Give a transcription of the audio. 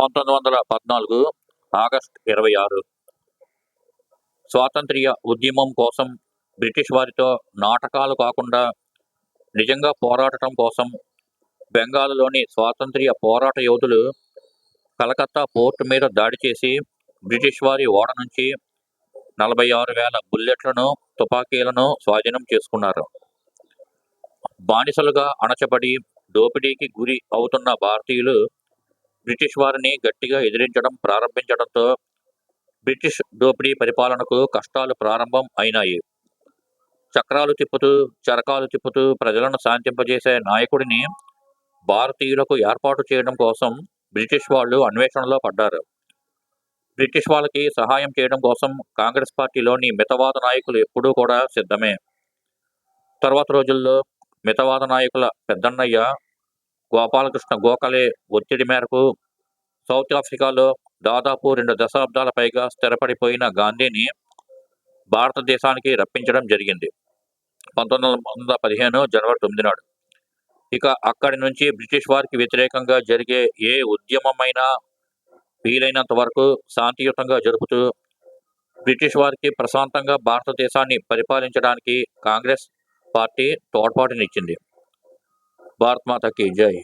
పంతొమ్మిది వందల పద్నాలుగు ఆగస్ట్ ఇరవై ఆరు. స్వాతంత్ర్య ఉద్యమం కోసం బ్రిటిష్ వారితో నాటకాలు కాకుండా నిజంగా పోరాడటం కోసం బెంగాల్లోని స్వాతంత్ర్య పోరాట యోధులు కలకత్తా పోర్టు మీద దాడి చేసి బ్రిటిష్ వారి ఓడ నుంచి నలభై ఆరు వేల బుల్లెట్లను తుపాకీలను స్వాధీనం చేసుకున్నారు. బానిసలుగా అణచబడి దోపిడీకి గురి అవుతున్న భారతీయులు బ్రిటిష్ వారిని గట్టిగా ఎదిరించడం ప్రారంభించడంతో బ్రిటిష్ దోపిడీ పరిపాలనకు కష్టాలు ప్రారంభం అయినాయి. చక్రాలు తిప్పుతూ చరకాలు తిప్పుతూ ప్రజలను శాంతింపజేసే నాయకుడిని భారతీయులకు ఏర్పాటు చేయడం కోసం బ్రిటిష్ వాళ్ళు అన్వేషణలో పడ్డారు. బ్రిటిష్ వాళ్ళకి సహాయం చేయడం కోసం కాంగ్రెస్ పార్టీలోని మితవాద నాయకులు ఎప్పుడూ కూడా సిద్ధమే. తర్వాత రోజుల్లో మితవాద నాయకుల పెద్దన్నయ్య గోపాలకృష్ణ గోఖలే ఒత్తిడి మేరకు సౌత్ ఆఫ్రికాలో దాదాపు రెండు దశాబ్దాల పైగా స్థిరపడిపోయిన గాంధీని భారతదేశానికి రప్పించడం జరిగింది. పంతొమ్మిది వందల పదిహేను జనవరి తొమ్మిది నాడు. ఇక అక్కడి నుంచి బ్రిటిష్ వారికి వ్యతిరేకంగా జరిగే ఏ ఉద్యమమైనా వీలైనంత వరకు శాంతియుతంగా జరుపుతూ బ్రిటిష్ వారికి ప్రశాంతంగా భారతదేశాన్ని పరిపాలించడానికి కాంగ్రెస్ పార్టీ తోడ్పాటునిచ్చింది. भारत माता की जय।